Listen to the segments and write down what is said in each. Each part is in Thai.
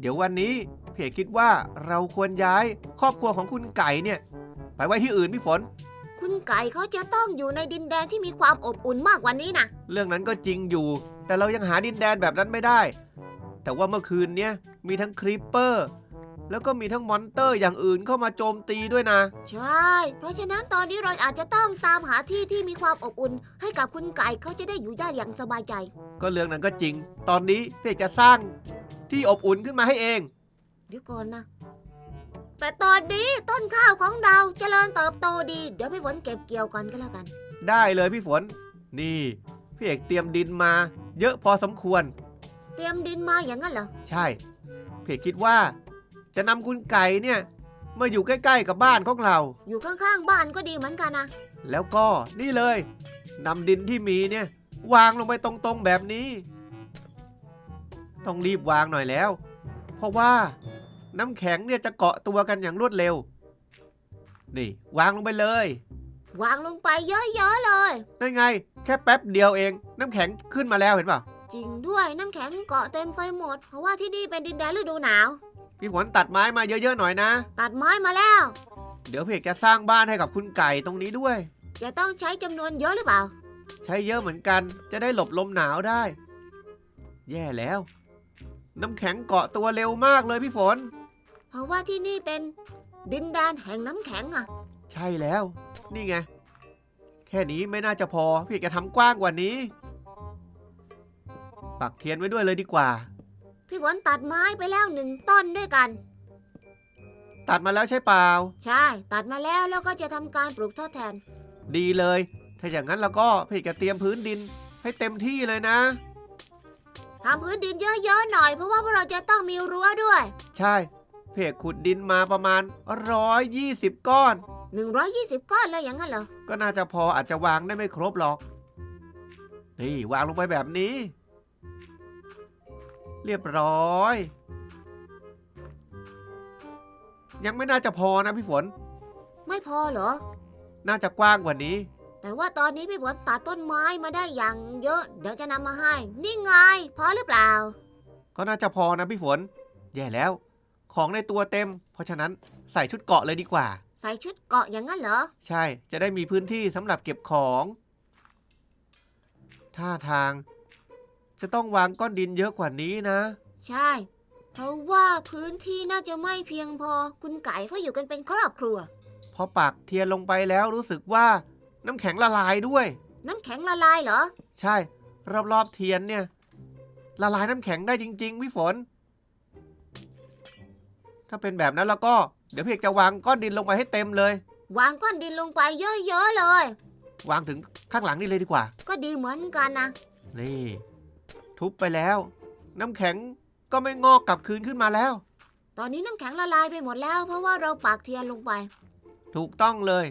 เดี๋ยววันนี้เพจคิดว่าเราควรย้ายครอบครัวของคุณไก่เนี่ย ไปไว้ที่อื่นพี่ฝน คุณไก่เขาจะต้องอยู่ในดินแดนที่มีความอบอุ่นมากกว่านี้นะเรื่องนั้นก็จริงอยู่ แต่เรายังหาดินแดนแบบนั้นไม่ได้ แต่ว่าเมื่อคืนเนี้ยมีทั้งครีปเปอร์ แล้วก็มีทั้งมอนเตอร์อย่างอื่นเข้ามาโจมตีด้วยนะ ใช่ เพราะฉะนั้นตอนนี้เราอาจจะต้องตามหาที่ที่มีความอบอุ่น ให้กับคุณไก่เขาจะได้อยู่ได้อย่างสบายใจ ก็เรื่องนั้นก็จริง ตอนนี้เพจจะสร้างที่อบอุ่นขึ้นมาให้เอง เดี๋ยวก่อนนะ แต่ตอนนี้ต้นข้าวของเราเจริญเติบโตดี เดี๋ยวพี่ฝนเก็บเกี่ยวกันก็แล้วกัน ได้เลยพี่ฝน นี่พี่เอกเตรียมดินมา เยอะพอสมควร เตรียมดินมาอย่างนั้นเหรอ ใช่ เพจคิดว่า จะนำคุณไก่เนี่ยมาอยู่ใกล้ๆกับบ้านของเรา อยู่ข้างๆบ้านก็ดีเหมือนกันนะแล้วก็นี่เลยนำดินที่มีเนี่ยวางลงไปตรงๆแบบนี้ ต้องรีบวางหน่อยแล้ว เพราะว่าน้ำแข็งเนี่ยจะเกาะตัวกันอย่างรวดเร็ว นี่วางลงไปเลย วางลงไปเยอะๆเลยนั่นไง แค่แป๊บเดียวเอง น้ำแข็งขึ้นมาแล้วเห็นเปล่าจริงด้วยน้ำแข็งเกาะเต็มไปหมด เพราะว่าที่นี่เป็นดินแดนฤดูหนาว พี่ฝนตัดไม้มาเยอะๆหน่อยนะ ตัดไม้มาแล้ว เดี๋ยวเพจจะสร้างบ้านให้กับคุณไก่ตรงนี้ด้วย จะต้องใช้จำนวนเยอะหรือเปล่า ใช้เยอะเหมือนกัน จะได้หลบลมหนาวได้ แย่แล้ว น้ำแข็งเกาะตัวเร็วมากเลยพี่ฝน เพราะว่าที่นี่เป็นดินแดนแห่งน้ำแข็งอะใช่แล้ว นี่ไง แค่นี้ไม่น่าจะพอ พี่จะทำกว้างกว่านี้ ปักเทียนไว้ด้วยเลยดีกว่า พี่ฝนตัดไม้ไปแล้วหนึ่งต้นด้วยกัน ตัดมาแล้วใช่เปล่า ใช่ ตัดมาแล้วแล้วก็จะทำการปลูกทดแทน ดีเลย ถ้าอย่างนั้นแล้วก็พี่จะเตรียมพื้นดินให้เต็มที่เลยนะ ทำพื้นดินเยอะๆหน่อย เพราะว่าพวกเราจะต้องมีรั้วด้วย ใช่เพจขุดดินมาประมาณ120 ก้อน 120 ก้อนเลยอย่างนั้นเหรอ ก็น่าจะพออาจจะวางได้ไม่ครบหรอก นี่วางลงไปแบบนี้ เรียบร้อย ยังไม่น่าจะพอนะพี่ฝน ไม่พอเหรอ น่าจะกว้างกว่านี้ แต่ว่าตอนนี้พี่ฝนตัดต้นไม้มาได้อย่างเยอะ เดี๋ยวจะนำมาให้ นี่ไงพอหรือเปล่า ก็น่าจะพอนะพี่ฝน แย่แล้ว ของในตัวเต็ม เพราะฉะนั้นใส่ชุดเกราะเลยดีกว่า ใส่ชุดเกาะอย่างนั้นเหรอ ใช่ จะได้มีพื้นที่สำหรับเก็บของ ท่าทาง จะต้องวางก้อนดินเยอะกว่านี้นะ ใช่เพราะว่าพื้นที่น่าจะไม่เพียงพอ คุณไก่เขาอยู่กันเป็นครอบครัว พอปักเทียนลงไปแล้วรู้สึกว่าน้ำแข็งละลายด้วย น้ำแข็งละลายเหรอ ใช่ รอบๆเทียนเนี่ย ละลายน้ำแข็งได้จริง ๆ พี่ฝน ถ้าเป็นแบบนั้นแล้วก็เดี๋ยวพี่เอกจะวางก้อนดินลงไปให้เต็มเลย วางก้อนดินลงไปเยอะๆเลย วางถึงข้างหลังนี่เลยดีกว่า ก็ดีเหมือนกันนะนี่ ทุบไปแล้ว น้ำแข็งก็ไม่งอกกลับคืนขึ้นมาแล้ว ตอนนี้น้ำแข็งละลายไปหมดแล้ว เพราะว่าเราปักเทียนลงไป ถูกต้องเลย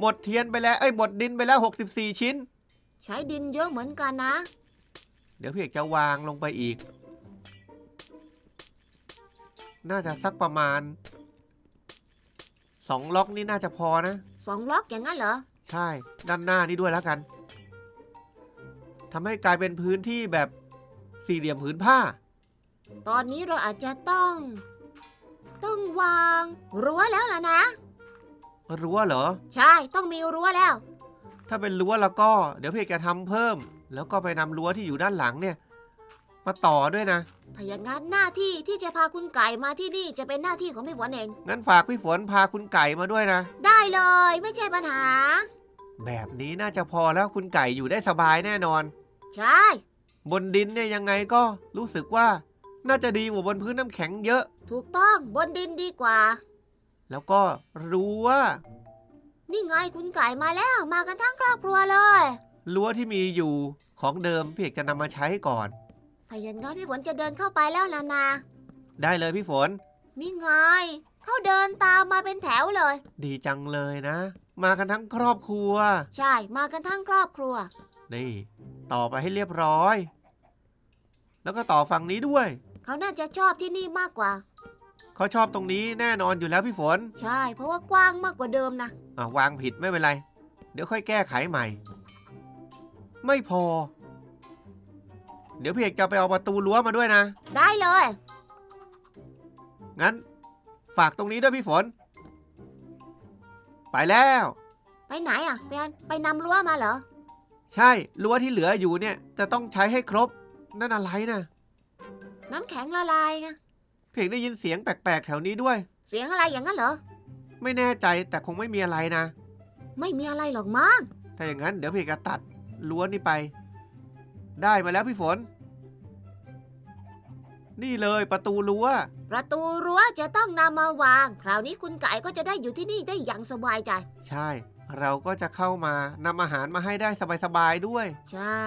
หมดเทียนไปแล้วเอ้ยหมดดินไปแล้ว 64 ชิ้น ใช้ดินเยอะเหมือนกันนะ เดี๋ยวพี่เอกจะวางลงไปอีก น่าจะสักประมาณสองล็อกนี่น่าจะพอนะ สองล็อกอย่างนั้นเหรอ ใช่ ด้านหน้านี่ด้วยแล้วกันทำให้กลายเป็นพื้นที่แบบ สี่เหลี่ยมผืนผ้า ตอนนี้เราอาจจะต้อง ต้องวางรั้วแล้วล่ะนะ รั้วเหรอ ใช่ต้องมีรั้วแล้ว ถ้าเป็นรั้วแล้วก็ เดี๋ยวพี่เอกจะทำเพิ่ม แล้วก็ไปนำรั้วที่อยู่ด้านหลังเนี่ย มาต่อด้วยนะ ถ้าอย่างนั้นหน้าที่ที่จะพาคุณไก่มาที่นี่จะเป็นหน้าที่ของพี่ฝนเอง งั้นฝากพี่ฝนพาคุณไก่มาด้วยนะ ได้เลยไม่ใช่ปัญหา แบบนี้น่าจะพอแล้วคุณไก่อยู่ได้สบายแน่นอน ใช่ บนดินเนี่ยยังไงก็รู้สึกว่าน่าจะดีกว่าบนพื้นน้ำแข็งเยอะ ถูกต้องบนดินดีกว่า แล้วก็รั้วนี่ไงคุณไก่มาแล้วมากันทั้งครอบครัวเลยรั้วที่มีอยู่ของเดิมพี่เอกจะนำมาใช้ก่อน ถ้าอย่างนั้นพี่ฝนจะเดินเข้าไปแล้วล่ะนะได้เลยพี่ฝน นี่ไงเขาเดินตามมาเป็นแถวเลย ดีจังเลยนะ มากันทั้งครอบครัว ใช่มากันทั้งครอบครัว นี่ ต่อไปให้เรียบร้อย แล้วก็ต่อฝั่งนี้ด้วย เขาน่าจะชอบที่นี่มากกว่า เขาชอบตรงนี้แน่นอนอยู่แล้วพี่ฝนใช่ เพราะว่ากว้างมากกว่าเดิมนะอะวางผิดไม่เป็นไร เดี๋ยวค่อยแก้ไขใหม่ ไม่พอ เดี๋ยวพี่เอกจะไปเอาประตูรั้วมาด้วยนะ ได้เลย งั้น ฝากตรงนี้ด้วยพี่ฝน ไปแล้ว ไปไหนอะไปอันไปนำรั้วมาเหรอ ใช่รั้วที่เหลืออยู่เนี่ยจะต้องใช้ให้ครบ นั่นอะไรนะน้ำแข็งละลายไงเพียงได้ยินเสียงแปลกๆ แถวนี้ด้วย เสียงอะไรอย่างนั้นเหรอ ไม่แน่ใจแต่คงไม่มีอะไรนะ ไม่มีอะไรหรอกมั้ง ถ้าอย่างนั้นเดี๋ยวเพียงจะตัดรั้วนี่ไป ได้มาแล้วพี่ฝน นี่เลยประตูรั้ว ประตูรั้วจะต้องนำมาวาง คราวนี้คุณไก่ก็จะได้อยู่ที่นี่ได้อย่างสบายใจ ใช่ เราก็จะเข้ามานำอาหารมาให้ได้สบายๆด้วย ใช่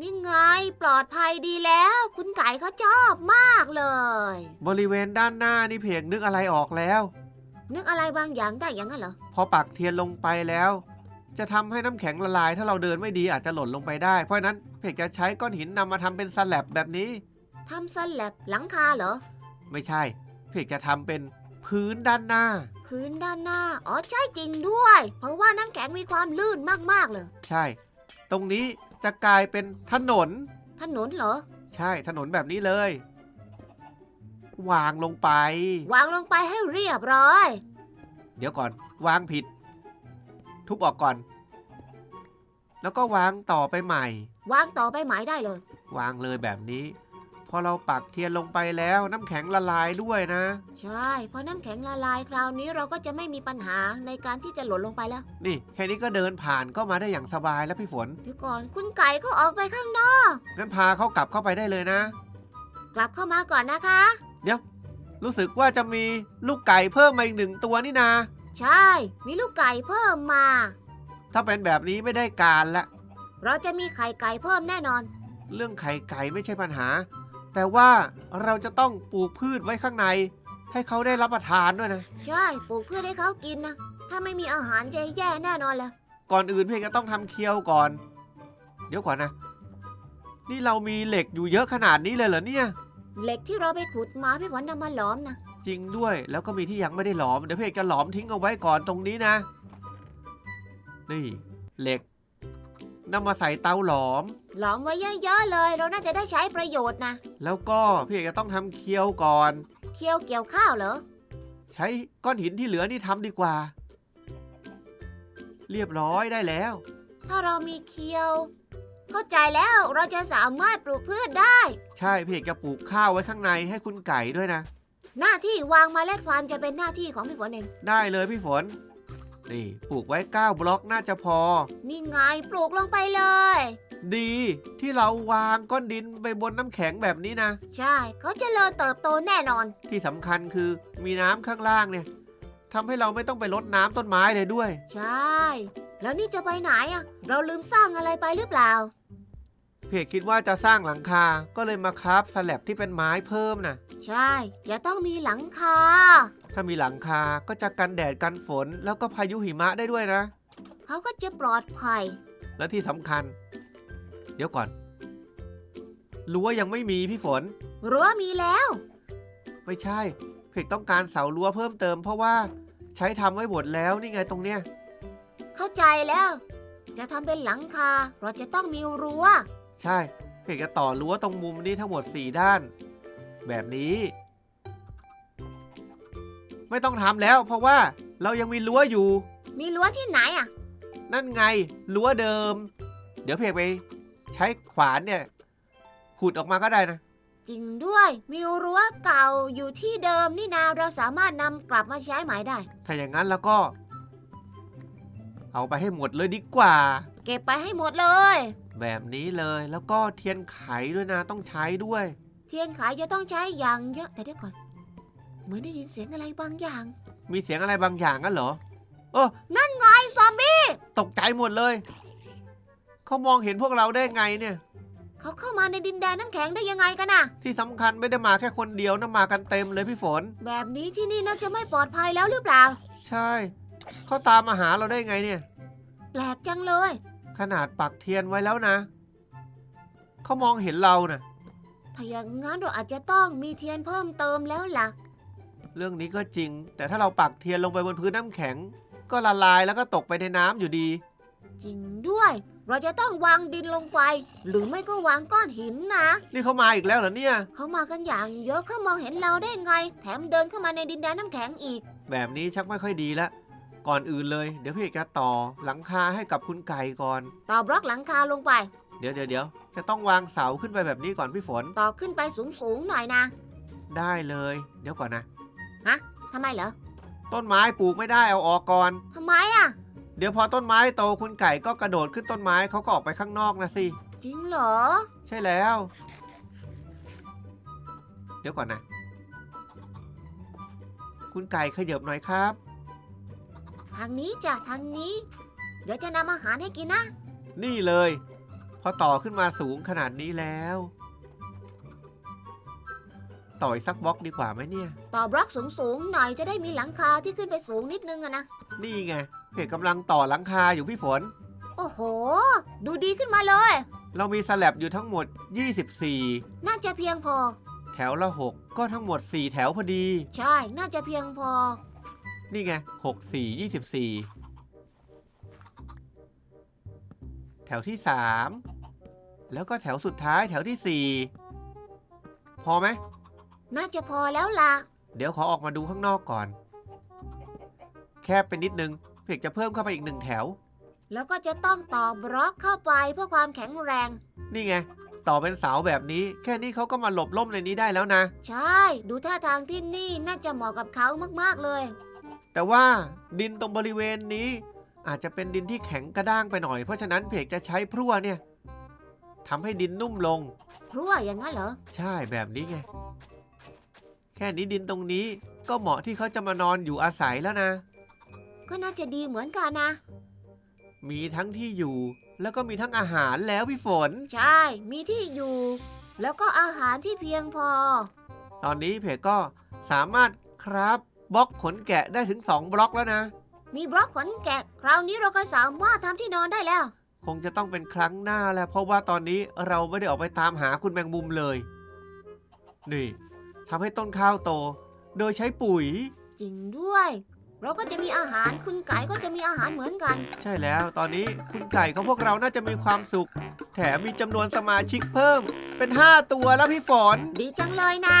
นี่ไงปลอดภัยดีแล้ว คุณไก่เขาชอบมากเลย บริเวณด้านหน้านี่เพียงนึกอะไรออกแล้ว นึกอะไรบางอย่างได้อย่างนั้นเหรอ พอปักเทียนลงไปแล้ว จะทำให้น้ำแข็งละลาย ถ้าเราเดินไม่ดีอาจจะหล่นลงไปได้ เพราะฉะนั้นเพียงจะใช้ก้อนหินนำมาทำเป็นสแลบแบบนี้ ทำสลับหลังคาเหรอ ไม่ใช่ เพียงจะทำเป็นพื้นด้านหน้า พื้นด้านหน้า อ๋อใช่จริงด้วย เพราะว่าน้ำแข็งมีความลื่นมากๆเลย ใช่ ตรงนี้ จะกลายเป็นถนน ถนนเหรอ ใช่ถนนแบบนี้เลย วางลงไป วางลงไปให้เรียบร้อย เดี๋ยวก่อนวางผิด ทุบออกก่อน แล้วก็วางต่อไปใหม่ วางต่อไปหมายได้เลย วางเลยแบบนี้ พอเราปักเทียนลงไปแล้วน้ำแข็งละลายด้วยนะ ใช่เพราะน้ำแข็งละลายคราวนี้เราก็จะไม่มีปัญหาในการที่จะหล่นลงไปแล้ว นี่แค่นี้ก็เดินผ่านก็มาได้อย่างสบายแล้วพี่ฝน เดี๋ยวก่อนคุณไก่ก็ออกไปข้างนอก งั้นพาเขากลับเข้าไปได้เลยนะ กลับเข้ามาก่อนนะคะ รู้สึกว่าจะมีลูกไก่เพิ่มมาอีกหนึ่งตัวนี่นา ใช่ มีลูกไก่เพิ่มมา ถ้าเป็นแบบนี้ไม่ได้การละ เราจะมีไข่ไก่เพิ่มแน่นอน เรื่องไข่ไก่ไม่ใช่ปัญหา แต่ว่าเราจะต้องปลูกพืชไว้ข้างใน ให้เขาได้รับประทานด้วยนะ ใช่ปลูกเพื่อให้เขากินนะ ถ้าไม่มีอาหารจะแย่แน่นอนเลยก่อนอื่นเพียงก็ต้องทำเคี้ยวก่อน เดี๋ยวก่อนนะ นี่เรามีเหล็กอยู่เยอะขนาดนี้เลยเหรอเนี่ย เหล็กที่เราไปขุดมาพี่หวันนำมาหลอมนะจริงด้วยแล้วก็มีที่ยังไม่ได้หลอม เดี๋ยวเพียงจะหลอมทิ้งเอาไว้ก่อนตรงนี้นะ นี่ เหล็ก นำมาใส่เตาหลอม หลอมไว้เยอะๆเลย เราน่าจะได้ใช้ประโยชน์นะ แล้วก็พี่เอกจะต้องทำเคี้ยวก่อน เคี่ยวเกี่ยวข้าวเหรอ ใช้ก้อนหินที่เหลือนี่ทำดีกว่า เรียบร้อยได้แล้ว ถ้าเรามีเคียว เข้าใจแล้วเราจะสามารถปลูกพืชได้ ใช่พี่เอกจะปลูกข้าวไว้ข้างในให้คุณไก่ด้วยนะ หน้าที่วางเมล็ดพันธุ์จะเป็นหน้าที่ของพี่ฝนเอง ได้เลยพี่ฝน นี่ปลูกไว้ 9 บล็อกน่าจะพอ นี่ไงปลูกลงไปเลย ดีที่เราวางก้อนดินไปบนน้ำแข็งแบบนี้นะ ใช่เขาเจริญเติบโตแน่นอน ที่สำคัญคือมีน้ำข้างล่างเนี่ยทำให้เราไม่ต้องไปรดน้ำต้นไม้เลยด้วย ใช่ แล้วนี่จะไปไหนอะเราลืมสร้างอะไรไปหรือเปล่า เพจคิดว่าจะสร้างหลังคา ก็เลยมาคราฟสแลบที่เป็นไม้เพิ่มนะใช่ จะต้องมีหลังคา ถ้ามีหลังคาก็จะกันแดดกันฝน แล้วก็พายุหิมะได้ด้วยนะ เขาก็จะปลอดภัย และที่สำคัญ เดี๋ยวก่อน รั้วยังไม่มีพี่ฝน รั้วมีแล้ว ไม่ใช่ เพจต้องการเสารั้วเพิ่มเติม เพราะว่าใช้ทำไว้หมดแล้วนี่ไงตรงเนี้ย เข้าใจแล้ว จะทำเป็นหลังคา เราจะต้องมีรั้ว ใช่ เพจจะต่อรั้วตรงมุมนี้ทั้งหมด 4 ด้าน แบบนี้ ไม่ต้องทำแล้ว เพราะว่าเรายังมีรั้วอยู่ มีรั้วที่ไหนอะนั่นไงรั้วเดิม เดี๋ยวเพจไป ใช้ขวานเนี่ยขุดออกมาก็ได้นะ จริงด้วยมีรั้วเก่าอยู่ที่เดิมนี่นาเราสามารถนำกลับมาใช้ใหม่ได้ ถ้าอย่างนั้นแล้วก็ เอาไปให้หมดเลยดีกว่า เก็บไปให้หมดเลย แบบนี้เลยแล้วก็เทียนไขด้วยนะต้องใช้ด้วย เทียนขายจะต้องใช้อย่างเยอะแต่เดี๋ยวก่อน เหมือนได้ยินเสียงอะไรบางอย่าง มีเสียงอะไรบางอย่างกันเหรอไอ้ซอมบี้ตกใจหมดเลย เขามองเห็นพวกเราได้ไงเนี่ย เขาเข้ามาในดินแดนน้ำแข็งได้ยังไงกันน่ะ ที่สำคัญไม่ได้มาแค่คนเดียวนะมากันเต็มเลยพี่ฝน แบบนี้ที่นี่น่าจะไม่ปลอดภัยแล้วหรือเปล่า ใช่ เขาตามมาหาเราได้ไงเนี่ย แปลกจังเลย ขนาดปักเทียนไว้แล้วนะ เขามองเห็นเรานะ่ะ ถ้าอย่างงั้นเราอาจจะต้องมีเทียนเพิ่มเติมแล้วล่ะ เรื่องนี้ก็จริง แต่ถ้าเราปักเทียนลงไปบนพื้นน้ำแข็ง ก็ละลายแล้วก็ตกไปในน้ำอยู่ดี จริงด้วย เราจะต้องวางดินลงไป หรือไม่ก็วางก้อนหินนะนี่เขามาอีกแล้วเหรอเนี่ย เขามากันอย่างเยอะเขามองเห็นเราได้ไง แถมเดินเข้ามาในดินแดนน้ำแข็งอีก แบบนี้ชักไม่ค่อยดีละ ก่อนอื่นเลย เดี๋ยวพี่เอกจะต่อหลังคาให้กับคุณไก่ก่อน ต่อบล็อกหลังคาลงไป เดี๋ยวเดี๋ยวเดี๋ยวจะต้องวางเสาขึ้นไปแบบนี้ก่อนพี่ฝน ต่อขึ้นไปสูงๆหน่อยนะ ได้เลย เดี๋ยวก่อนนะ ทำไมเหรอต้นไม้ปลูกไม่ได้เอาออกก่อน ทำไมอะ เดี๋ยวพอต้นไม้โตคุณไก่ก็กระโดดขึ้นต้นไม้เขาก็ออกไปข้างนอกนะสิ จริงเหรอ ใช่แล้ว เดี๋ยวก่อนนะ คุณไก่ขยับหน่อยครับ ทางนี้จ้ะทางนี้ เดี๋ยวจะนำอาหารให้กินนะ นี่เลย พอต่อขึ้นมาสูงขนาดนี้แล้ว ต่ออีกสักบล็อกดีกว่าไหมเนี่ย ต่อบล็อกสูงๆหน่อยจะได้มีหลังคาที่ขึ้นไปสูงนิดนึงอะนะ นี่ไงเพจกำลังต่อหลังคาอยู่พี่ฝน โอ้โห ดูดีขึ้นมาเลย เรามีสแลบอยู่ทั้งหมด 24 น่าจะเพียงพอ แถวละ 6 ก็ทั้งหมด 4 แถวพอดี ใช่ น่าจะเพียงพอ นี่ไง 6 4 24 แถวที่ 3 แล้วก็แถวสุดท้ายแถวที่ 4 พอไหม น่าจะพอแล้วล่ะ เดี๋ยวขอออกมาดูข้างนอกก่อน แคบไปนิดนึงเพจจะเพิ่มเข้าไปอีกหนึ่งแถว แล้วก็จะต้องต่อบล็อกเข้าไปเพื่อความแข็งแรง นี่ไง ต่อเป็นเสาแบบนี้ แค่นี้เขาก็มาหลบล่มในนี้ได้แล้วนะ ใช่ ดูท่าทางที่นี่น่าจะเหมาะกับเขามากๆเลย แต่ว่าดินตรงบริเวณนี้ อาจจะเป็นดินที่แข็งกระด้างไปหน่อย เพราะฉะนั้นเพจจะใช้พรั่วเนี่ยทำให้ดินนุ่มลงพรั่วอย่างนั้นเหรอ ใช่แบบนี้ไง แค่นี้ดินตรงนี้ก็เหมาะที่เขาจะมานอนอยู่อาศัยแล้วนะ ก็น่าจะดีเหมือนกันนะ มีทั้งที่อยู่ แล้วก็มีทั้งอาหารแล้วพี่ฝน ใช่ มีที่อยู่ แล้วก็อาหารที่เพียงพอ ตอนนี้เพจก็สามารถครับบล็อกขนแกะได้ถึง 2 บล็อกแล้วนะ มีบล็อกขนแกะ คราวนี้เราก็สามารถทำที่นอนได้แล้ว คงจะต้องเป็นครั้งหน้าแล้วเพราะว่าตอนนี้เราไม่ได้ออกไปตามหาคุณแมงมุมเลย นี่ ทำให้ต้นข้าวโต โดยใช้ปุ๋ย จริงด้วย เราก็จะมีอาหารคุณไก่ก็จะมีอาหารเหมือนกัน ใช่แล้วตอนนี้คุณไก่ของพวกเราน่าจะมีความสุข แถมมีจำนวนสมาชิกเพิ่ม เป็น 5 ตัวแล้วพี่ฝน ดีจังเลยนะ